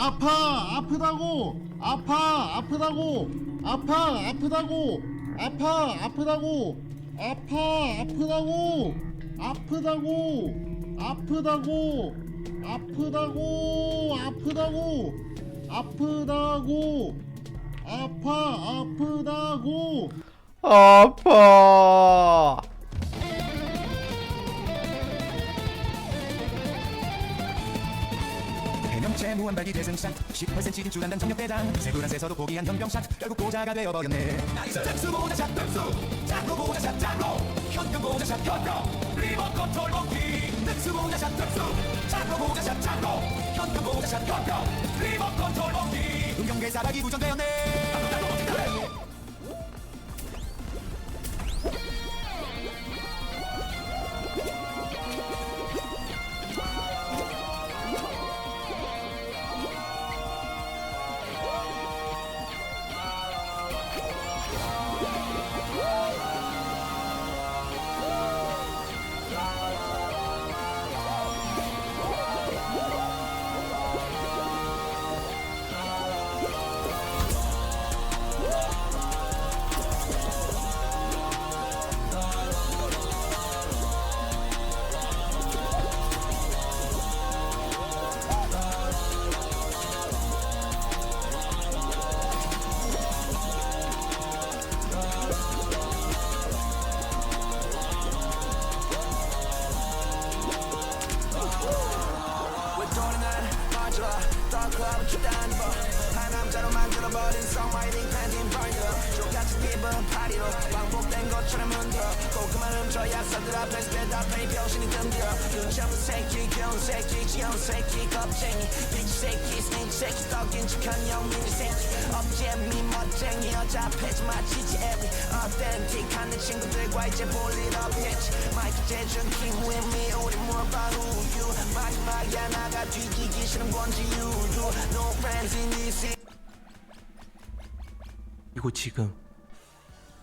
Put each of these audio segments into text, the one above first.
아파 아프다고. 아파 아프다고. 아파 아프다고. 아파 아프다고. 아파 아프다고. 아프다고. 아프다고. 아프다고. 아프다고. 아프다고. 아파 아프다고. 아파. 해명체 무한발기 대승샷 18cm 긴 주간단 정력대장 세구란 세서도 포기한 현병샷. 결국 보자가 되어버렸네. 나이스. 짝수 보자샷 짝수. 짝로 보자샷 짝로 현금 보자샷 현금. 리버 컨트롤 먹기 짝수 보자샷 짝수. 짝로 보자샷 짝로 현금 보자샷 현금. 리버 컨트롤 먹기 음경계 사박이 부정되었네 기분 파리로 반복된 것처럼 흔들어. 고구마 훔쳐 약사들 앞에서 대답해. 병신이 든들어 눈치 없는 새끼 귀여운 새끼 귀여운 새끼 겁쟁이. 비치 새끼 스네이크 새끼 떡인 척한 영민이 새끼. 업재미 멋쟁이 여자 패지 마치지 every authentic 내 친구들과 이제 볼일 없겠지. 마이크 재준 킹 with 우리 물어봐 who 마지막이야 나가 뒤지기 싫은 건지 you no friends in this 그리고 지금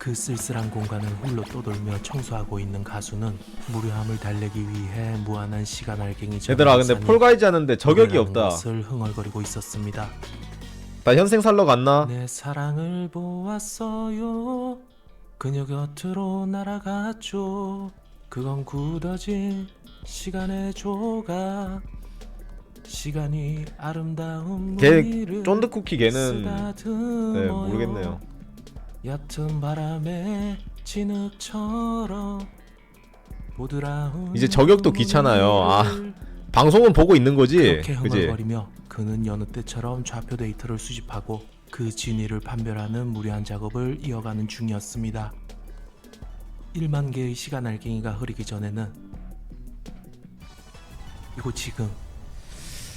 그 쓸쓸한 공간을 홀로 떠돌며 청소하고 있는 가수는 무료함을 달래기 위해 무한한 시간 알갱이 얘들아 근데 폴가이즈 하는데 저격이 없다. 것을 흥얼거리고 있었습니다. 나 현생 살러 갔나? 내 사랑을 보았어요. 그녀 곁으로 날아갔죠. 그건 굳어진 시간의 조각. 시간이 아름다운 걔 쫀득쿠키 걔는. 네 모르겠네요. 얕은 바람에 진흙처럼 이제 저격도 귀찮아요. 아, 방송은 보고 있는 거지. 그렇게 그지? 흥얼거리며 그는 여느 때처럼 좌표 데이터를 수집하고 그 진위를 판별하는 무리한 작업을 이어가는 중이었습니다. 1만 개의 시간 알갱이가 흐리기 전에는 그리고 지금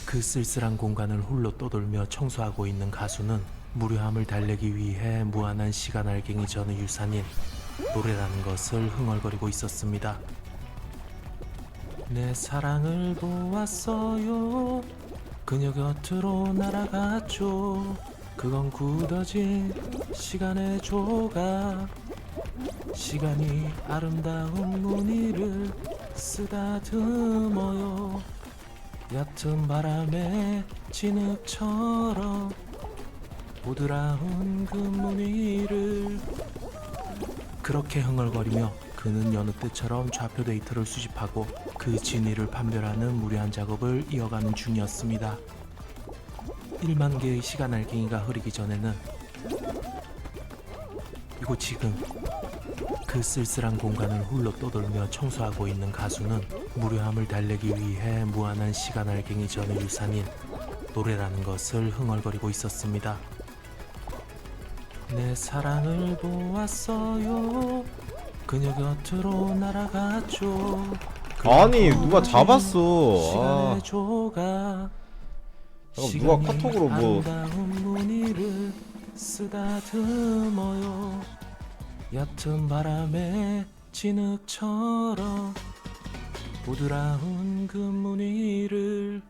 그 쓸쓸한 공간을 홀로 떠돌며 청소하고 있는 가수는 무료함을 달래기 위해 무한한 시간 알갱이 전의 유산인 노래라는 것을 흥얼거리고 있었습니다. 내 사랑을 보았어요. 그녀 곁으로 날아갔죠. 그건 굳어진 시간의 조각. 시간이 아름다운 무늬를 쓰다듬어요. 얕은 바람에 진흙처럼 보드라운 그 무늬를 그렇게 흥얼거리며 그는 여느 때처럼 좌표 데이터를 수집하고 그 진위를 판별하는 무리한 작업을 이어가는 중이었습니다. 1만 개의 시간 알갱이가 흐리기 전에는 그리고 지금 그 쓸쓸한 공간을 홀로 떠돌며 청소하고 있는 가수는 무료함을 달래기 위해 무한한 시간 알갱이 전의 유산인 노래라는 것을 흥얼거리고 있었습니다. 내 사랑을 보았어요. 그녀 곁으로 날아갔죠. 아니, 누가 잡았어. 시간의 아. 조각. 잠깐, 누가 시간이 카톡으로 뭐- 아름다운 무늬를 쓰다듬어요. 얕은 바람에 진흙처럼 보드라운 그 무늬를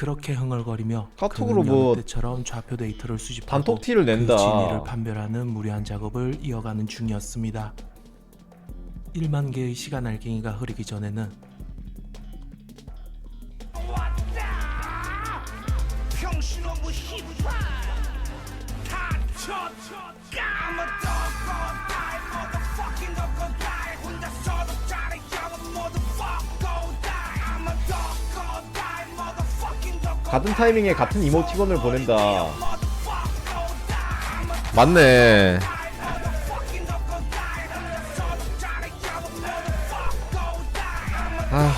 그렇게 흥얼거리며 카톡으로 뭐 때처럼 좌표 데이터를 수집하고 단톡 티를 낸다. 그 진위를 판별하는 무리한 작업을 이어가는 중이었습니다. 1만 개의 시간 알갱이가 흐리기 전에는 정신없고 힙합 다쳐 같은 타이밍에 같은 이모티콘을 보낸다. 맞네. 아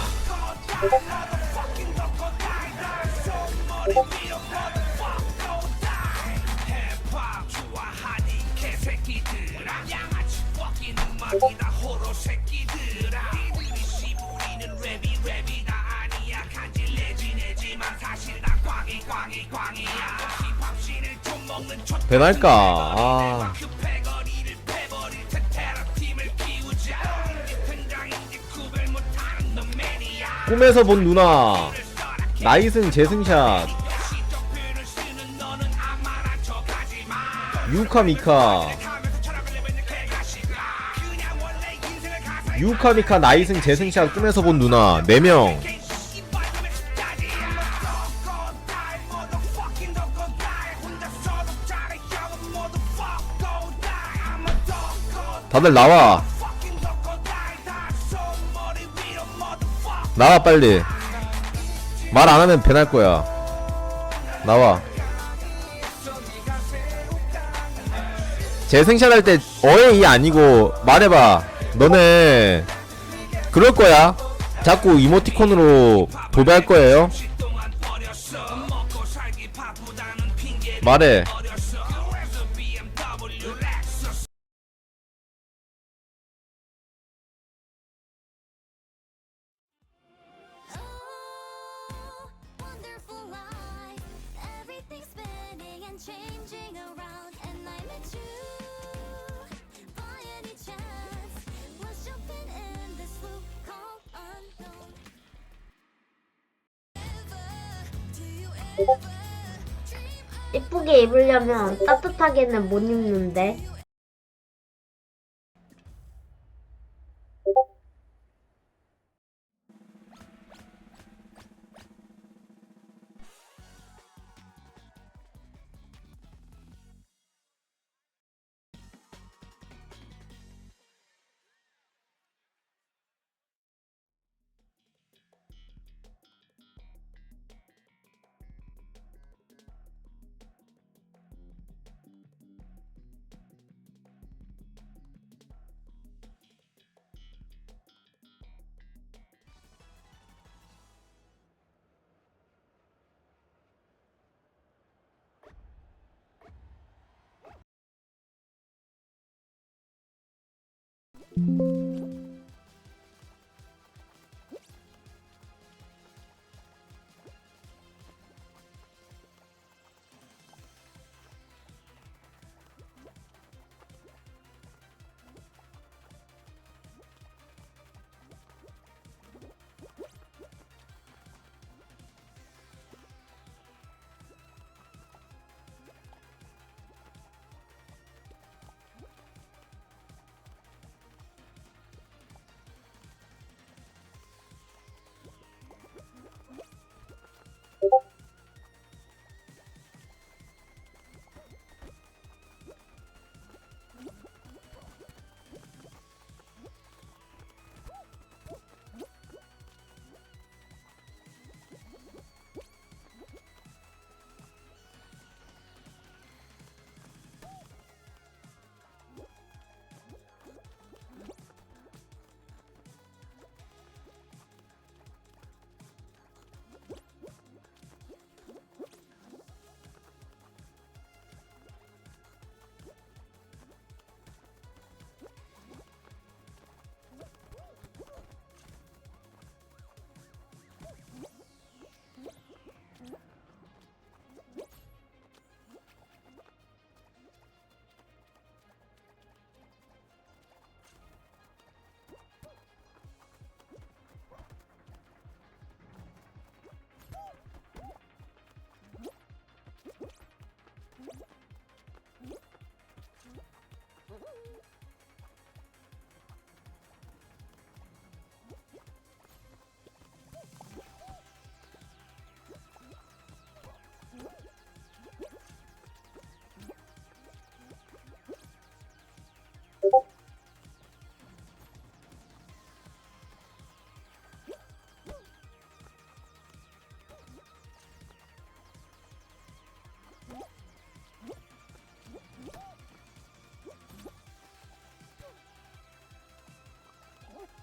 배날까 아. 꿈에서 본 누나. 나이승 재승샷. 유카 미카. 유카 미카 나이승 재승샷 꿈에서 본 누나. 4명 다들 나와. 나와 빨리. 말 안 하면 배날 거야. 나와. 재생샷 할 때 어에이 아니고 말해봐. 너네 그럴 거야. 자꾸 이모티콘으로 도배할 거예요? 말해 예쁘게 입으려면 따뜻하게는 못 입는데.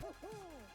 Woohoo!